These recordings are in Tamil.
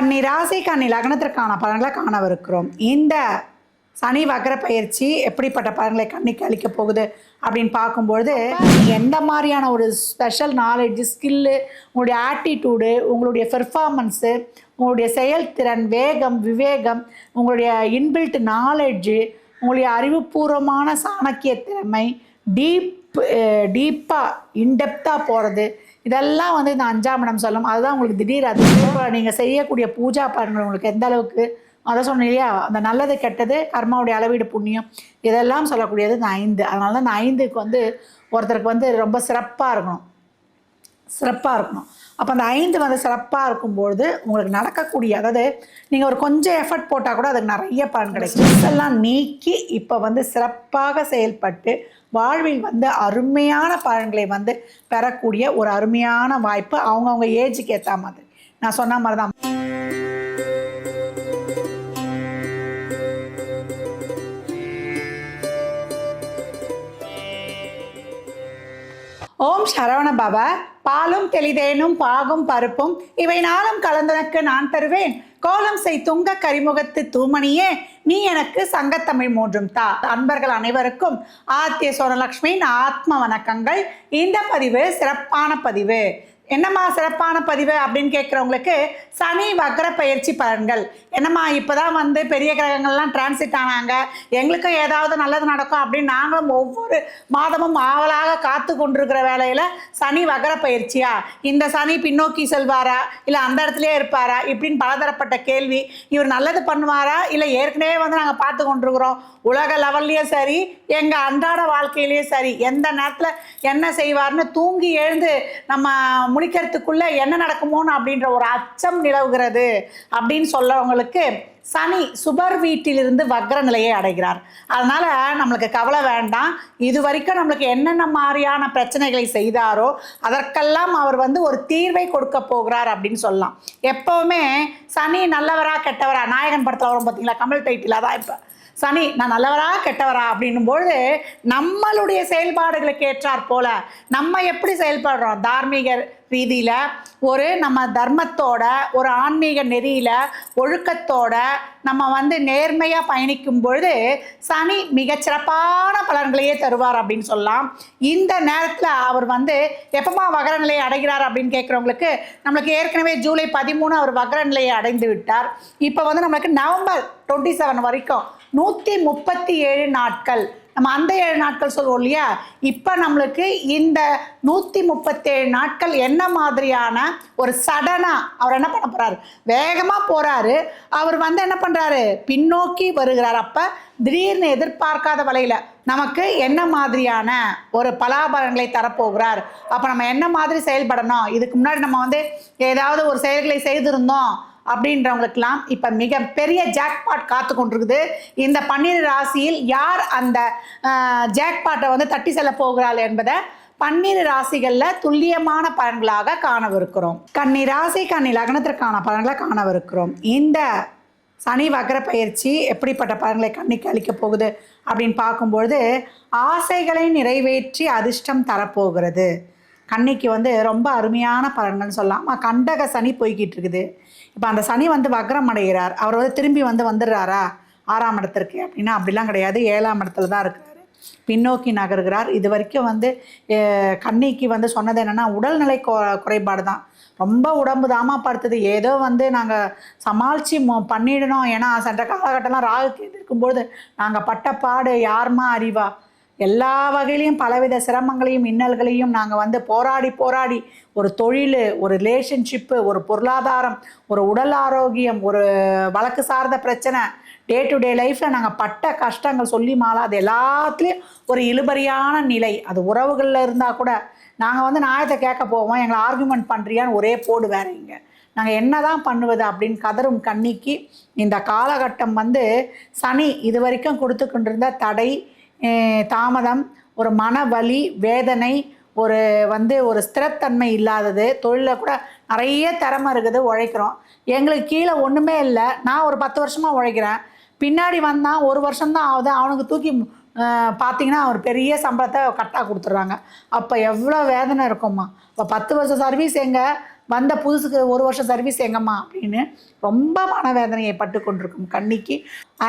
கன்னி ராசி கன்னி லக்னத்திற்கான பலன்களை காணவிருக்கிறோம். இந்த சனி வக்கர பயிற்சி எப்படிப்பட்ட பலன்களை கண்ணிக்கு அளிக்க போகுது அப்படின்னு பார்க்கும்பொழுது எந்த மாதிரியான ஒரு ஸ்பெஷல் நாலேஜ் ஸ்கில்லு உங்களுடைய ஆட்டிடியூடு உங்களுடைய பெர்ஃபார்மன்ஸு உங்களுடைய செயல்திறன் வேகம் விவேகம் உங்களுடைய இன்பில்ட் நாலேஜு உங்களுடைய அறிவுபூர்வமான சாணக்கிய திறமை டீப் டீப்பாக இன்டெப்த்தாக போகிறது இதெல்லாம் வந்து இந்த அஞ்சாம் இடம் சொல்லும். அதுதான் உங்களுக்கு திடீர் அது. நீங்கள் செய்யக்கூடிய பூஜா பாருங்கள் உங்களுக்கு எந்த அளவுக்கு? அதை சொன்னேன் இல்லையா? அந்த நல்லது கெட்டது கர்மாவுடைய அளவீடு புண்ணியம் இதெல்லாம் சொல்லக்கூடியது இந்த ஐந்து. அதனால தான் இந்த ஐந்துக்கு வந்து ஒருத்தருக்கு வந்து ரொம்ப சிறப்பாக இருக்கணும். சிறப்பாக இருக்கணும். அப்போ அந்த ஐந்து வந்து சிறப்பாக இருக்கும்பொழுது உங்களுக்கு நடக்கக்கூடிய அதாவது நீங்கள் ஒரு கொஞ்சம் எஃபர்ட் போட்டால் கூட அதுக்கு நிறைய பலன் கிடைக்கும். எல்லாம் நீக்கி இப்போ வந்து சிறப்பாக செயல்பட்டு வாழ்வில் வந்து அருமையான பலன்களை வந்து பெறக்கூடிய ஒரு அருமையான வாய்ப்பு அவங்கவுங்க ஏஜுக்கு ஏற்ற மாதிரி. நான் சொன்ன மாதிரி தான் ஓம் சரவண பவ பாலும் தெளிதேனும் பாகும் பருப்பும். இவை நாளும் கலந்தனுக்கு நான் தருவேன். கோலம் செய் துங்க கரிமுகத்து தூமணியே நீ எனக்கு சங்கத்தமிழ் மூன்றும் தா. அன்பர்கள் அனைவருக்கும் ஆத்திய சோனலக்ஷ்மியின் ஆத்ம வணக்கங்கள். இந்த பதிவு சிறப்பான பதிவு. என்னம்மா சிறப்பான பதிவு அப்படின்னு கேட்குறவங்களுக்கு சனி வக்ர பயிற்சி பலன்கள். என்னம்மா இப்போ தான் வந்து பெரிய கிரகங்கள்லாம் டிரான்சிட் ஆனாங்க. எங்களுக்கும் ஏதாவது நல்லது நடக்கும் அப்படின்னு நாங்களும் ஒவ்வொரு மாதமும் ஆவலாக காத்து கொண்டிருக்கிற வேலையில் சனி வக்ர பயிற்சியா? இந்த சனி பின்னோக்கி செல்வாரா? இல்லை அந்த இடத்துலையே இருப்பாரா? இப்படின்னு பலதரப்பட்ட கேள்வி. இவர் நல்லது பண்ணுவாரா? இல்லை ஏற்கனவே வந்து நாங்கள் பார்த்து கொண்டிருக்கிறோம். உலக லெவல்லையும் சரி எங்கள் அன்றாட வாழ்க்கையிலையும் சரி எந்த நேரத்தில் என்ன செய்வார்னு தூங்கி எழுந்து நம்ம முடிக்கிறதுக்குள்ள என்ன நடக்குமோன்னு அப்படின்ற ஒரு அச்சம் நிலவுகிறது அப்படின்னு சொல்றவங்களுக்கு சனி சுபர் வீட்டிலிருந்து வக்ர நிலையை அடைகிறார். அதனால நம்மளுக்கு கவலை வேண்டாம். இது வரைக்கும் நம்மளுக்கு என்னென்ன மாதிரியான பிரச்சனைகளை செய்தாரோ அதற்கெல்லாம் அவர் வந்து ஒரு தீர்வை கொடுக்க போகிறார் அப்படின்னு சொல்லலாம். எப்பவுமே சனி நல்லவரா கெட்டவரா நாயகன் படத்தில் வரும் பார்த்தீங்களா கமல் டைட்டில் அதான் இப்போ. சனி நான் நல்லவரா கெட்டவரா அப்படின்னும் பொழுது நம்மளுடைய செயல்பாடுகளுக்கு ஏற்றாற் போல நம்ம எப்படி செயல்படுறோம்? தார்மீக ரீதியில் ஒரு நம்ம தர்மத்தோட ஒரு ஆன்மீக நெறியில் ஒழுக்கத்தோட நம்ம வந்து நேர்மையாக பயணிக்கும் பொழுது சனி மிகச்சிறப்பான பலன்களையே தருவார் அப்படின்னு சொல்லலாம். இந்த நேரத்தில் அவர் வந்து எப்பமா வகர நிலையை அடைகிறார் அப்படின்னு கேட்குறவங்களுக்கு நம்மளுக்கு ஏற்கனவே ஜூலை பதிமூணு அவர் வகர நிலையை அடைந்து விட்டார். இப்போ வந்து நம்மளுக்கு நவம்பர் டுவெண்ட்டி செவன் வரைக்கும் நூற்றி முப்பத்தி ஏழு நாட்கள். நம்ம அந்த ஏழு நாட்கள் சொல்லுவோம் இல்லையா? இப்போ நம்மளுக்கு இந்த நூற்றி முப்பத்தேழு நாட்கள் என்ன மாதிரியான ஒரு சடனாக அவர் என்ன பண்ண போகிறாரு வேகமாக போகிறாரு அவர் வந்து என்ன பண்ணுறாரு பின்னோக்கி வருகிறார். அப்போ திடீர்னு எதிர்பார்க்காத வலையில் நமக்கு என்ன மாதிரியான ஒரு பலாபலன்களை தரப்போகிறார்? அப்போ நம்ம என்ன மாதிரி செயல்படணும்? இதுக்கு முன்னாடி நம்ம வந்து ஏதாவது ஒரு செயல்களை செய்திருந்தோம். அப்படின்றவங்களுக்கெல்லாம் இப்போ மிக பெரிய ஜாக்பாட் காத்து கொண்டிருக்குது. இந்த பன்னிரு ராசியில் யார் அந்த ஜாக்பாட்டை வந்து தட்டி செல்ல போகிறாள் என்பதை பன்னிரு ராசிகளில் துல்லியமான பலன்களாக காணவிருக்கிறோம். கன்னி ராசி கன்னி லக்னத்திற்கான பலன்களை காணவிருக்கிறோம். இந்த சனி வக்ர பயிற்சி எப்படிப்பட்ட பலன்களை கண்ணிக்கு அளிக்க போகுது அப்படின்னு பார்க்கும்பொழுது ஆசைகளை நிறைவேற்றி அதிர்ஷ்டம் தரப்போகிறது. கண்ணிக்கு வந்து ரொம்ப அருமையான பலன்கள்னு சொல்லலாம்? கண்டக சனி போய்கிட்டு இருக்குது. இப்போ அந்த சனி வந்து வக்ரம் அடைகிறார். அவர் வந்து திரும்பி வந்து வந்துடுறாரா? ஆறாம் இடத்திற்கு அப்படின்னா அப்படிலாம் கிடையாது. ஏழாம் இடத்துல தான் இருக்கிறாரு. பின்னோக்கி நகர்கிறார். இது வரைக்கும் வந்து கன்னிக்கு வந்து சொன்னது என்னென்னா உடல்நிலை கொ குறைபாடு தான். ரொம்ப உடம்பு தாமா படுத்துது ஏதோ வந்து நாங்கள் சமாளித்து பண்ணிடணும். ஏன்னா சென்ற காலகட்டம்லாம் ராகுக்கு இருக்கும்பொழுது நாங்கள் பட்ட பாடு யாருமா அறிவா? எல்லா வகையிலையும் பலவித சிரமங்களையும் இன்னல்களையும் நாங்கள் வந்து போராடி போராடி ஒரு தொழில் ஒரு ரிலேஷன்ஷிப்பு ஒரு பொருளாதாரம் ஒரு உடல் ஆரோக்கியம் ஒரு வழக்கு சார்ந்த பிரச்சனை டே டு டே லைஃப்பில் நாங்கள் பட்ட கஷ்டங்கள் சொல்லி மாலா அது எல்லாத்துலேயும் ஒரு இழுபறியான நிலை. அது உறவுகளில் இருந்தால் கூட நாங்கள் வந்து நியாயத்தை கேட்க போவோம் எங்களை ஆர்குமெண்ட் பண்ணுறியான்னு ஒரே போடு வேறீங்க நாங்கள் என்ன தான் பண்ணுவது அப்படின்னு கதரும் கண்ணிக்கு இந்த காலகட்டம் வந்து சனி இது வரைக்கும் கொடுத்து கொண்டிருந்த தடை தாமதம் ஒரு மன வலி வேதனை ஒரு வந்து ஒரு ஸ்திரத்தன்மை இல்லாதது தொழிலில் கூட நிறைய திறமை இருக்குது உழைக்கிறோம். எங்களுக்கு கீழே ஒன்றுமே இல்லை. நான் ஒரு பத்து வருஷமாக உழைக்கிறேன். பின்னாடி வந்தான் ஒரு வருஷம்தான் ஆகுது. அவனுக்கு தூக்கி பார்த்தீங்கன்னா அவர் பெரிய சம்பளத்தை கரெக்டாக கொடுத்துட்றாங்க. அப்போ எவ்வளோ வேதனை இருக்கும்மா. இப்போ பத்து வருஷம் சர்வீஸ் எங்கே? வந்த புதுசுக்கு ஒரு வருஷம் சர்வீஸ் எங்கம்மா? அப்படின்னு ரொம்ப மனவேதனையை பட்டு கொண்டிருக்கும் கண்ணிக்கு.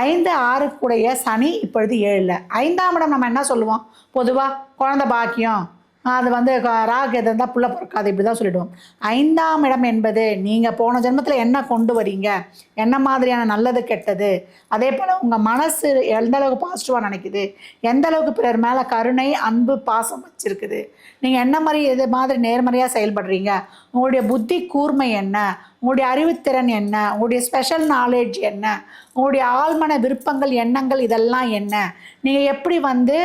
ஐந்து ஆறுக்குடைய சனி இப்பொழுது ஏழில். ஐந்தாம் இடம் நம்ம என்ன சொல்லுவோம்? பொதுவாக குழந்த பாக்கியம். அது வந்து ராகு எது இருந்தால் புள்ள பிறக்காது இப்படி தான் சொல்லிடுவோம். ஐந்தாம் இடம் என்பது நீங்கள் போன ஜென்மத்தில் என்ன கொண்டு வரீங்க? என்ன மாதிரியான நல்லது கெட்டது? அதே போல் உங்கள் மனசு எந்த அளவுக்கு பாசிட்டிவாக நினைக்குது? எந்த அளவுக்கு பிறர் மேலே கருணை அன்பு பாசம் வச்சுருக்குது? நீங்கள் என்ன மாதிரி இது மாதிரி நேர்மறையாக செயல்படுறீங்க? உங்களுடைய புத்தி கூர்மை என்ன? உங்களுடைய அறிவுத்திறன் என்ன? உங்களுடைய ஸ்பெஷல் நாலேஜ் என்ன? உங்களுடைய ஆழ்மன விருப்பங்கள் எண்ணங்கள் இதெல்லாம் என்ன? நீங்கள் எப்படி வந்து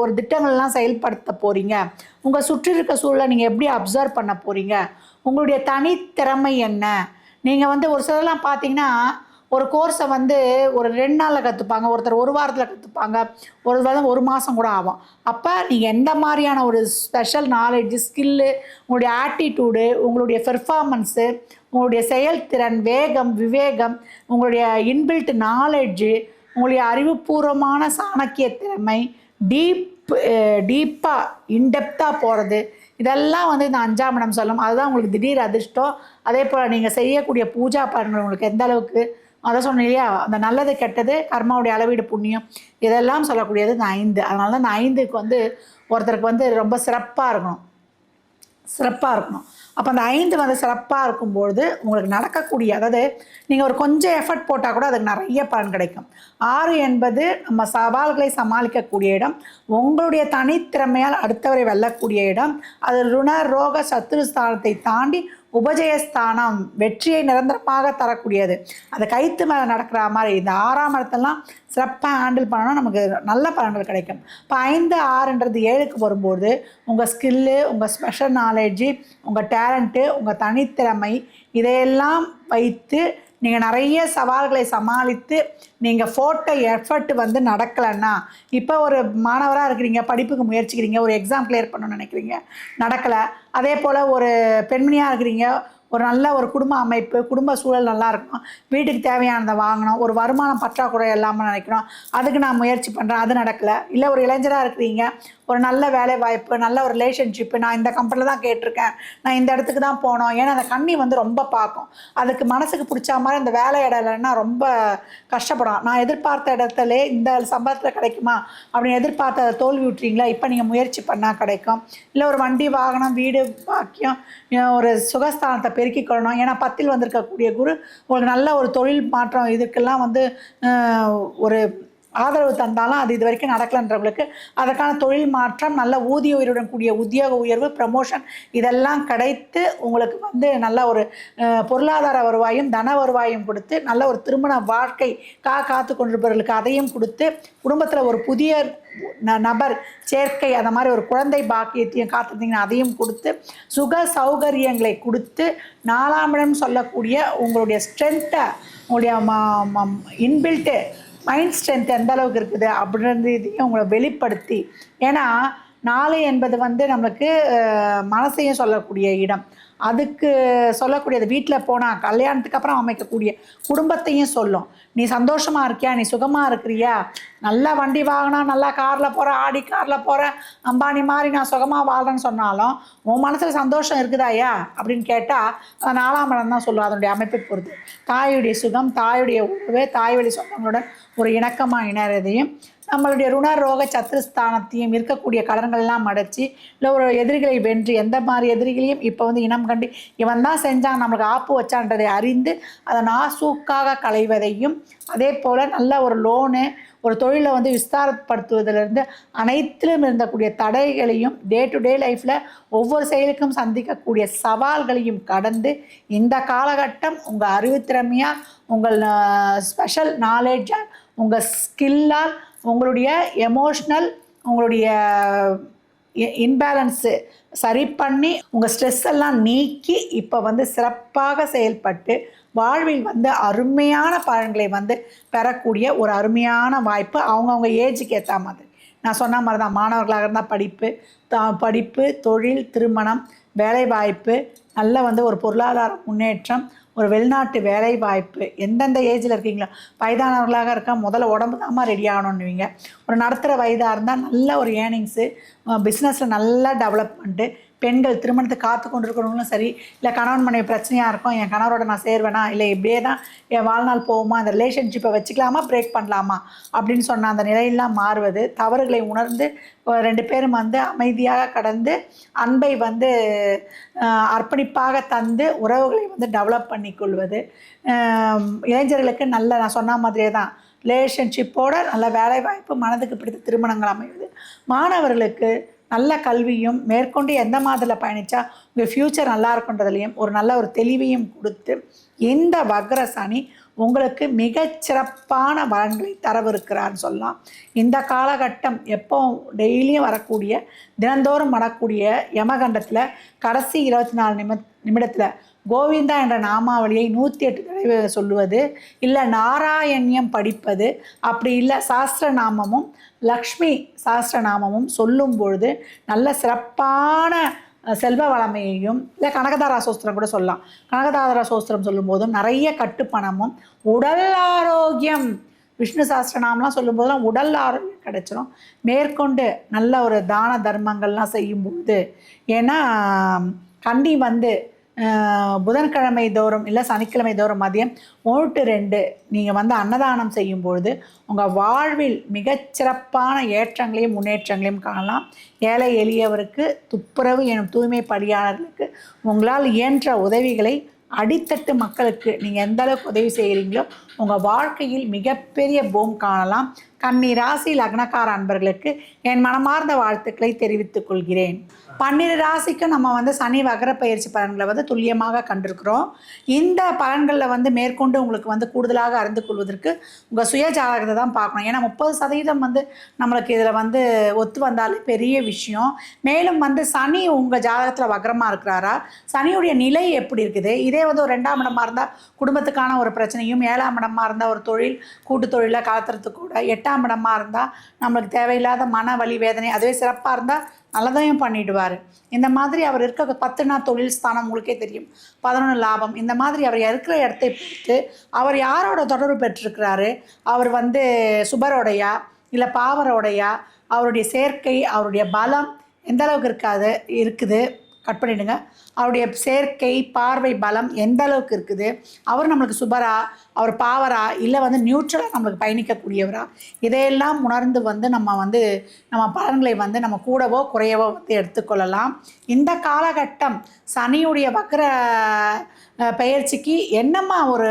ஒரு திட்டங்கள்லாம் செயல்படுத்த போகிறீங்க உங்கள் சுற்றி இருக்க சூழலை நீங்கள் எப்படி அப்சர்வ் பண்ண போகிறீங்க உங்களுடைய தனித்திறமை என்ன? நீங்கள் வந்து ஒரு சிலர்லாம் பார்த்தீங்கன்னா ஒரு கோர்ஸை வந்து ஒரு ரெண்டு நாளில் கற்றுப்பாங்க ஒருத்தர் ஒரு வாரத்தில் கற்றுப்பாங்க ஒரு வாரம் ஒரு மாதம் கூட ஆகும். அப்போ நீங்கள் எந்த மாதிரியான ஒரு ஸ்பெஷல் நாலேஜ் ஸ்கில்லு உங்களுடைய ஆட்டிடியூடு உங்களுடைய பெர்ஃபார்மன்ஸு உங்களுடைய செயல்திறன் வேகம் விவேகம் உங்களுடைய இன்பில்ட் நாலேஜு உங்களுடைய அறிவுபூர்வமான சாணக்கிய திறமை டீப் டீப்பாக இன்டெப்த்தாக போகிறது இதெல்லாம் வந்து இந்த அஞ்சாம் இடம் சொல்லும். அதுதான் உங்களுக்கு திடீர் அதிர்ஷ்டம். அதே போல் நீங்கள் செய்யக்கூடிய பூஜா பலன்கள் உங்களுக்கு எந்த அளவுக்கு அதை சொன்னேன் இல்லையா? அந்த நல்லது கெட்டது கர்மாவுடைய அளவீடு புண்ணியம் இதெல்லாம் சொல்லக்கூடியது இந்த ஐந்து. அதனால தான் இந்த ஐந்துக்கு வந்து ஒருத்தருக்கு வந்து ரொம்ப சிறப்பாக இருக்கணும். சிறப்பாக இருக்கணும். அப்போ அந்த ஐந்து வந்து சிறப்பாக இருக்கும்பொழுது உங்களுக்கு நடக்கக்கூடிய அதாவது நீங்கள் ஒரு கொஞ்சம் எஃபர்ட் போட்டால் கூட அதுக்கு நிறைய பலன் கிடைக்கும். ஆறு என்பது நம்ம சவால்களை சமாளிக்கக்கூடிய இடம். உங்களுடைய தனித்திறமையால் அடுத்தவரை வெல்லக்கூடிய இடம். அது ருண ரோக சத்துரு ஸ்தானத்தை தாண்டி உபஜயஸ்தானம் வெற்றியை நிரந்தரமாக தரக்கூடியது. அது கைத்து மேலே நடக்கிற மாதிரி இந்த ஆறாம் இடத்தெல்லாம் சிறப்பாக ஹேண்டில் பண்ணோன்னா நமக்கு நல்ல பலன்கள் கிடைக்கும். இப்போ ஐந்து ஆறுன்றது ஏழுக்கு வரும்போது உங்கள் ஸ்கில்லு உங்கள் ஸ்பெஷல் நாலேஜு உங்கள் டேலண்ட்டு உங்கள் தனித்திறமை இதையெல்லாம் வைத்து நீங்கள் நிறைய சவால்களை சமாளித்து நீங்கள் போட்ட எஃபர்ட் வந்து நடக்கலைன்னா இப்போ ஒரு மாணவராக இருக்கிறீங்க படிப்புக்கு முயற்சிக்கிறீங்க ஒரு எக்ஸாம் கிளியர் பண்ணணும்னு நினைக்கிறீங்க நடக்கலை அதே போல் ஒரு பெண்மணியாக இருக்கிறீங்க ஒரு நல்ல ஒரு குடும்ப அமைப்பு குடும்ப சூழல் நல்லா இருக்கணும் வீட்டுக்கு தேவையானதை வாங்கணும் ஒரு வருமானம் பற்றாக்குறை இல்லாமல் நினைக்கணும் அதுக்கு நான் முயற்சி பண்ணுறேன் அது நடக்கலை. இல்லை ஒரு இளைஞராக இருக்கிறீங்க ஒரு நல்ல வேலை வாய்ப்பு நல்ல ஒரு ரிலேஷன்ஷிப்பு நான் இந்த கம்பெனியில் தான் கேட்டிருக்கேன். நான் இந்த இடத்துக்கு தான் போனோம். ஏன்னா அந்த கண்ணி வந்து ரொம்ப பார்க்கும். அதுக்கு மனசுக்கு பிடிச்ச மாதிரி இந்த வேலை இடம் இல்லைன்னா ரொம்ப கஷ்டப்படும். நான் எதிர்பார்த்த இடத்துல இந்த சம்பளத்தில் கிடைக்குமா அப்படின்னு எதிர்பார்த்த அதை தோல்வி விட்டுறீங்களா? இப்போ நீங்கள் முயற்சி பண்ணால் கிடைக்கும். இல்லை ஒரு வண்டி வாகனம் வீடு பாக்கியம் ஒரு சுகஸ்தானத்தை பெருக்கிக் கொள்ளணும். ஏன்னா பத்தில் வந்திருக்கக்கூடிய குரு உங்களுக்கு நல்ல ஒரு தொழில் மாற்றம் இதுக்கெல்லாம் வந்து ஒரு ஆதரவு தந்தாலும் அது இது வரைக்கும் நடக்கலன்றவங்களுக்கு அதற்கான தொழில் மாற்றம் நல்ல ஊதிய உயர்வுடன் கூடிய உத்தியோக உயர்வு ப்ரமோஷன் இதெல்லாம் கிடைத்து உங்களுக்கு வந்து நல்ல ஒரு பொருளாதார வருவாயும் தன வருவாயும் கொடுத்து நல்ல ஒரு திருமண வாழ்க்கை கா காத்து கொண்டிருப்பவர்களுக்கு அதையும் கொடுத்து குடும்பத்தில் ஒரு புதிய நபர் சேர்க்கை அந்த மாதிரி ஒரு குழந்தை பாக்கியத்தையும் காத்திருந்தீங்கன்னா அதையும் கொடுத்து சுக சௌகரியங்களை கொடுத்து நாலாம் இடம் சொல்லக்கூடிய உங்களுடைய ஸ்ட்ரென்த்தை உங்களுடைய இன்பில்ட்டு மைண்ட் ஸ்ட்ரென்த் எந்த அளவுக்கு இருக்குது அப்படின்றதையும் உங்களை வெளிப்படுத்தி. ஏன்னா நாலு என்பது வந்து நம்மளுக்கு மனசையும் சொல்லக்கூடிய இடம். அதுக்கு சொல்லக்கூடியது வீட்டில் போனால் கல்யாணத்துக்கு அப்புறம் அமைக்கக்கூடிய குடும்பத்தையும் சொல்லும். நீ சந்தோஷமாக இருக்கியா? நீ சுகமாக இருக்கிறியா? நல்லா வண்டி வாங்கினா நல்லா காரில் போகிற ஆடி காரில் போகிற அம்பானி மாதிரி நான் சுகமாக வாழ்கிறேன்னு சொன்னாலும் உன் மனசில் சந்தோஷம் இருக்குதாயா அப்படின்னு கேட்டால் நாலாம் இடம் தான் சொல்லுவோம் அதனுடைய அமைப்பை பொறுத்து. தாயுடைய சுகம் தாயுடைய உறவு தாய் வழி சொந்தங்களுடன் ஒரு இணக்கமாக இணையதையும் நம்மளுடைய ருண ரோக சத்துருஸ்தானத்தையும் இருக்கக்கூடிய கடன்கள்லாம் அடைச்சி இல்லை ஒரு எதிரிகளை வென்று எந்த மாதிரி எதிரிகளையும் இப்போ வந்து இனம் கண்டு இவன் தான் செஞ்சான் நம்மளுக்கு ஆப்பு வச்சான்றதை அறிந்து அதை நாசூக்காக களைவதையும் அதே போல் நல்ல ஒரு லோனு ஒரு தொழிலை வந்து விஸ்தாரப்படுத்துவதிலிருந்து அனைத்திலும் இருந்தக்கூடிய தடைகளையும் டே டு டே லைஃப்பில் ஒவ்வொரு செயலுக்கும் சந்திக்கக்கூடிய சவால்களையும் கடந்து இந்த காலகட்டம் உங்கள் அறிவுத்திறமையாக உங்கள் ஸ்பெஷல் நாலேஜால் உங்கள் ஸ்கில்லால் உங்களுடைய எமோஷ்னல் உங்களுடைய இன்பேலன்ஸு சரி பண்ணி உங்கள் ஸ்ட்ரெஸ் எல்லாம் நீக்கி இப்போ வந்து சிறப்பாக செயல்பட்டு வாழ்வில் வந்து அருமையான பலன்களை வந்து பெறக்கூடிய ஒரு அருமையான வாய்ப்பு அவங்கவுங்க ஏஜுக்கு ஏற்ற மாதிரி. நான் சொன்ன மாதிரி தான் மாணவர்களாக இருந்தால் படிப்பு த படிப்பு தொழில் திருமணம் வேலைவாய்ப்பு நல்ல வந்து ஒரு பொருளாதார முன்னேற்றம் ஒரு வெளிநாட்டு வேலை வாய்ப்பு எந்தெந்த ஏஜில் இருக்கீங்களோ வயதானவர்களாக இருக்க முதல்ல உடம்பு தாம்மா ரெடி ஆகணுன்னுவீங்க ஒரு நடத்துகிற வயதாக இருந்தால் நல்ல ஒரு ஏர்னிங்ஸு பிஸ்னஸில் நல்லா டெவலப்மெண்ட்டு பெண்கள் திருமணத்தை காத்து கொண்டிருக்கிறவங்களும் சரி இல்லை கணவன் மனைவி பிரச்சனையாக இருக்கும் என் கணவரோட நான் சேருவேனா இல்லை இப்படியே தான் என் வாழ்நாள் போகுமா அந்த ரிலேஷன்ஷிப்பை வச்சுக்கலாமா பிரேக் பண்ணலாமா அப்படின்னு சொன்ன அந்த நிலையெல்லாம் மாறுவது தவறுகளை உணர்ந்து ரெண்டு பேரும் வந்து அமைதியாக கடந்து அன்பை வந்து அர்ப்பணிப்பாக தந்து உறவுகளை வந்து டெவலப் பண்ணிக்கொள்வது இளைஞர்களுக்கு நல்ல நான் சொன்ன மாதிரியே தான் ரிலேஷன்ஷிப்போட நல்ல வேலைவாய்ப்பு மனதுக்கு பிடித்த திருமணங்கள் அமைவது. மாணவர்களுக்கு நல்ல கல்வியும் மேற்கொண்டு எந்த மாதிரியில் பயணித்தா உங்கள் ஃப்யூச்சர் நல்லா இருக்குன்றதுலையும் ஒரு நல்ல ஒரு தெளிவையும் கொடுத்து இந்த வக்ர சனி உங்களுக்கு மிகச்சிறப்பான பலன்களை தரவிருக்கிறான்னு சொல்லலாம். இந்த காலகட்டம் எப்போ டெய்லியும் வரக்கூடிய தினந்தோறும் வரக்கூடிய யமகண்டத்தில் கடைசி இருபத்தி நாலு நிமி நிமிடத்தில் கோவிந்தா என்ற நாமாவளியை நூற்றி எட்டு தடவை சொல்லுவது இல்லை நாராயணியம் படிப்பது அப்படி இல்லை சாஸ்திரநாமமும் லக்ஷ்மி சாஸ்திரநாமமும் சொல்லும் பொழுது நல்ல சிறப்பான செல்வ வளமையையும் இல்லை கனகதாரா சோஸ்திரம் கூட சொல்லலாம். கனகதாரா சோஸ்திரம் சொல்லும்போதும் நிறைய கட்டுப்பணமும் உடல் ஆரோக்கியம் விஷ்ணு சாஸ்திரநாமம்லாம் சொல்லும்போதெல்லாம் உடல் ஆரோக்கியம் கிடைச்சிரும். மேற்கொண்டு நல்ல ஒரு தான தர்மங்கள்லாம் செய்யும்போது ஏன்னா கன்னி வந்து புதன்கிழமை தோறும் இல்லை சனிக்கிழமை தோறும் மதியம் ஒன்று ரெண்டு நீங்கள் வந்து அன்னதானம் செய்யும் பொழுது உங்கள் வாழ்வில் மிகச்சிறப்பான ஏற்றங்களையும் முன்னேற்றங்களையும் காணலாம். ஏழை எளியவருக்கு துப்புரவு எனும் தூய்மை பணியாளர்களுக்கு உங்களால் இயன்ற உதவிகளை அடித்தட்டு மக்களுக்கு நீங்கள் எந்த அளவுக்கு உதவி செய்கிறீங்களோ உங்கள் வாழ்க்கையில் மிகப்பெரிய பூம் காணலாம். கன்னி ராசி லக்னக்கார அன்பர்களுக்கு என் மனமார்ந்த வாழ்த்துக்களை தெரிவித்துக் கொள்கிறேன். பன்னிரு ராசிக்கும் நம்ம வந்து சனி வகர பயிற்சி பலன்களை வந்து துல்லியமாக கண்டிருக்கிறோம். இந்த பலன்களில் வந்து மேற்கொண்டு உங்களுக்கு வந்து கூடுதலாக அறிந்து கொள்வதற்கு உங்கள் சுய ஜாதகத்தை தான் பார்க்கணும். ஏன்னா முப்பது சதவீதம் வந்து நம்மளுக்கு இதில் வந்து ஒத்து வந்தாலே பெரிய விஷயம். மேலும் வந்து சனி உங்கள் ஜாதகத்தில் வக்ரமாக இருக்கிறாரா? சனியுடைய நிலை எப்படி இருக்குது? இதே வந்து ஒரு ரெண்டாம் இடமாக இருந்தால் குடும்பத்துக்கான ஒரு பிரச்சனையும் ஏழாம் இடமாக இருந்தால் ஒரு தொழில் கூட்டு தொழிலை கலத்துறதுக்கு கூட எட்டாம் இருந்தால் நம்மளுக்கு தேவையில்லாத மன வலி வேதனை அதுவே சிறப்பாக இருந்தால் நல்லதையும் பண்ணிடுவார். இந்த மாதிரி அவர் இருக்க பத்துனா தொழில் ஸ்தானம் உங்களுக்கே தெரியும். பதினொன்று லாபம். இந்த மாதிரி அவர் இருக்கிற இடத்தை பொறுத்து அவர் யாரோட தொடர்பு பெற்றிருக்கிறாரு? அவர் வந்து சுபரோடையா? இல்லை பாவரோடையா? அவருடைய சேர்க்கை அவருடைய பலம் எந்த அளவுக்கு இருக்காது இருக்குது? கட் பண்ணிவிடுங்க அவருடைய சேர்க்கை பார்வை பலம் எந்த அளவுக்கு இருக்குது? அவர் நம்மளுக்கு சுபரா? அவர் பாவரா? இல்லை வந்து நியூட்ரலாக நம்மளுக்கு பயணிக்கக்கூடியவரா? இதையெல்லாம் உணர்ந்து வந்து நம்ம வந்து நம்ம பலன்களை வந்து நம்ம கூடவோ குறையவோ வந்து எடுத்துக்கொள்ளலாம். இந்த காலகட்டம் சனியுடைய வக்கர பயிற்சிக்கு என்னம்மா ஒரு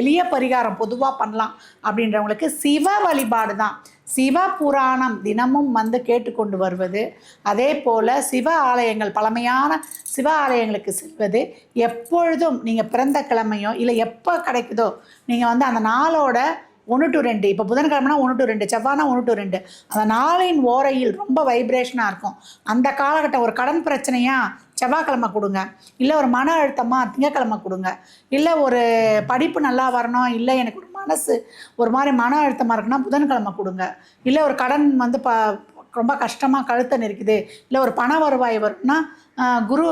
எளிய பரிகாரம் பொதுவாக பண்ணலாம் அப்படின்றவங்களுக்கு சிவ வழிபாடு தான் சிவ புராணம் தினமும் வந்து கேட்டுக்கொண்டு வருவது. அதே போல் சிவ ஆலயங்கள் பழமையான சிவ ஆலயங்களுக்கு செல்வது. எப்பொழுதும் நீங்கள் பிறந்த கிழமையோ இல்லை எப்போ கிடைக்குதோ நீங்கள் வந்து அந்த நாளோட ஒன்று டு ரெண்டு. இப்போ புதன்கிழமைனா ஒன்று டு ரெண்டு. செவ்வாய்னா ஒன்று டு ரெண்டு. அந்த நாளின் ஓரையில் ரொம்ப வைப்ரேஷனாக இருக்கும். அந்த காலகட்டம் ஒரு கடன் பிரச்சனையாக செவ்வாய்க்கிழமை கொடுங்க. இல்லை ஒரு மன அழுத்தமாக திங்கக்கிழமை கொடுங்க. இல்லை ஒரு படிப்பு நல்லா வரணும். இல்லை எனக்கு ஒரு மனசு ஒரு மாதிரி மன அழுத்தமாக இருக்குன்னா புதன்கிழமை கொடுங்க. இல்லை ஒரு கடன் வந்து ப ரொம்ப கஷ்டமாக கழுத்தை நெருக்குது. இல்லை ஒரு பண வருவாய் வரும்னா குரு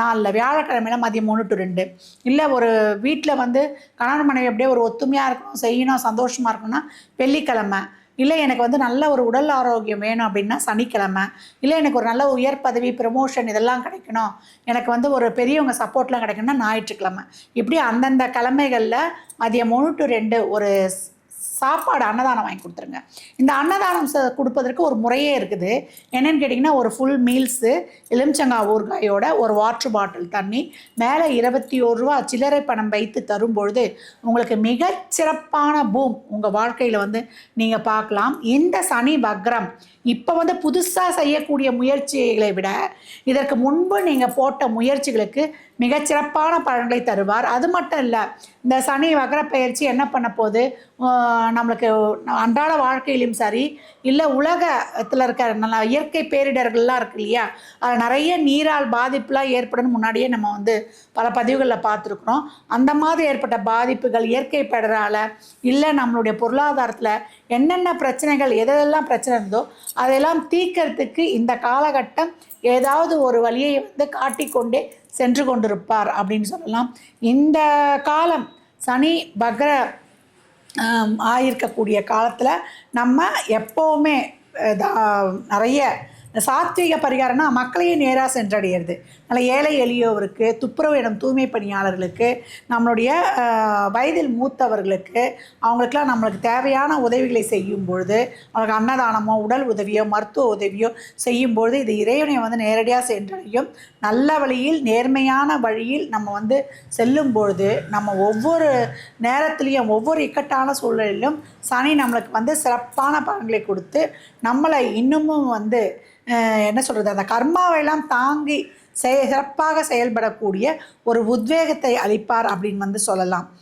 நாளில் வியாழக்கிழமையில மதியம் மூணு டு ரெண்டு. இல்லை ஒரு வீட்டில் வந்து கணவன் மனைவி அப்படியே ஒரு ஒத்துமையாக இருக்கணும் செய்யணும் சந்தோஷமாக இருக்கணும்னா வெள்ளிக்கிழமை. இல்லை எனக்கு வந்து நல்ல ஒரு உடல் ஆரோக்கியம் வேணும் அப்படின்னா சனிக்கிழமை. இல்லை எனக்கு ஒரு நல்ல உயர் பதவி ப்ரமோஷன் இதெல்லாம் கிடைக்கணும். எனக்கு வந்து ஒரு பெரியவங்க சப்போர்ட்லாம் கிடைக்கணும்னா ஞாயிற்றுக்கிழமை. இப்படி அந்தந்த கிழமைகளில் மதியம் மூணு டு ரெண்டு ஒரு சாப்பாடு அன்னதானம் வாங்கி கொடுத்துருங்க. இந்த அன்னதானம் ச கொடுப்பதற்கு ஒரு முறையே இருக்குது. என்னன்னு கேட்டிங்கன்னா ஒரு ஃபுல் மீல்ஸு எலுமிச்சங்காய் ஊறுகாயோட ஒரு வாட்டர் பாட்டில் தண்ணி மேலே இருபத்தி ஒரு ரூபா சில்லறை பணம் வைத்து தரும்பொழுது உங்களுக்கு மிகச்சிறப்பான பூம் உங்கள் வாழ்க்கையில் வந்து நீங்கள் பார்க்கலாம். இந்த சனி வக்ரம் இப்போ வந்து புதுசாக செய்யக்கூடிய முயற்சிகளை விட இதற்கு முன்பு நீங்கள் போட்ட முயற்சிகளுக்கு மிகச்சிறப்பான பலன்களை தருவார். அது மட்டும் இல்லை இந்த சனி வகர பயிற்சி என்ன பண்ண போது நம்மளுக்கு அன்றாட வாழ்க்கையிலும் சரி இல்லை உலகத்தில் இருக்கிற நல்ல இயற்கை பேரிடர்கள்லாம் இருக்கு இல்லையா? அது நிறைய நீரால் பாதிப்புலாம் ஏற்படும் முன்னாடியே நம்ம வந்து பல பதிவுகளில் பார்த்துருக்குறோம். அந்த மாதிரி ஏற்பட்ட பாதிப்புகள் இயற்கை பேடரால் இல்லை நம்மளுடைய பொருளாதாரத்தில் என்னென்ன பிரச்சனைகள் எதெல்லாம் பிரச்சனை இருந்தோ அதெல்லாம் தீக்கிறதுக்கு இந்த காலகட்டம் ஏதாவது ஒரு வழியை வந்து காட்டிக்கொண்டே சென்று கொண்டிருப்பார் அப்படின்னு சொல்லலாம். இந்த காலம் சனி பக்ர ஆயிருக்கக்கூடிய காலத்தில் நம்ம எப்போவுமே தா- நிறைய சாத்விக பரிகாரம்னா மக்களையும் நேராக சென்றடையிறது. நல்ல ஏழை எளியோருக்கு துப்புரவு இடம் தூய்மை பணியாளர்களுக்கு நம்மளுடைய வயதில் மூத்தவர்களுக்கு அவங்களுக்கெல்லாம் நம்மளுக்கு தேவையான உதவிகளை செய்யும் பொழுது அவங்களுக்கு அன்னதானமோ உடல் உதவியோ மருத்துவ உதவியோ செய்யும் பொழுது இது இறைவனை வந்து நேரடியாக சென்றடையும். நல்ல வழியில் நேர்மையான வழியில் நம்ம வந்து செல்லும் பொழுது நம்ம ஒவ்வொரு நேரத்துலேயும் ஒவ்வொரு இக்கட்டான சூழலிலும் சனி நம்மளுக்கு வந்து சிறப்பான பலன்களை கொடுத்து நம்மளை இன்னமும் வந்து என்ன சொல்கிறது அந்த கர்மாவையெல்லாம் தாங்கி செய சிறப்பாக செயல்படக்கூடிய ஒரு உத்வேகத்தை அளிப்பார் அப்படின்னு வந்து சொல்லலாம்.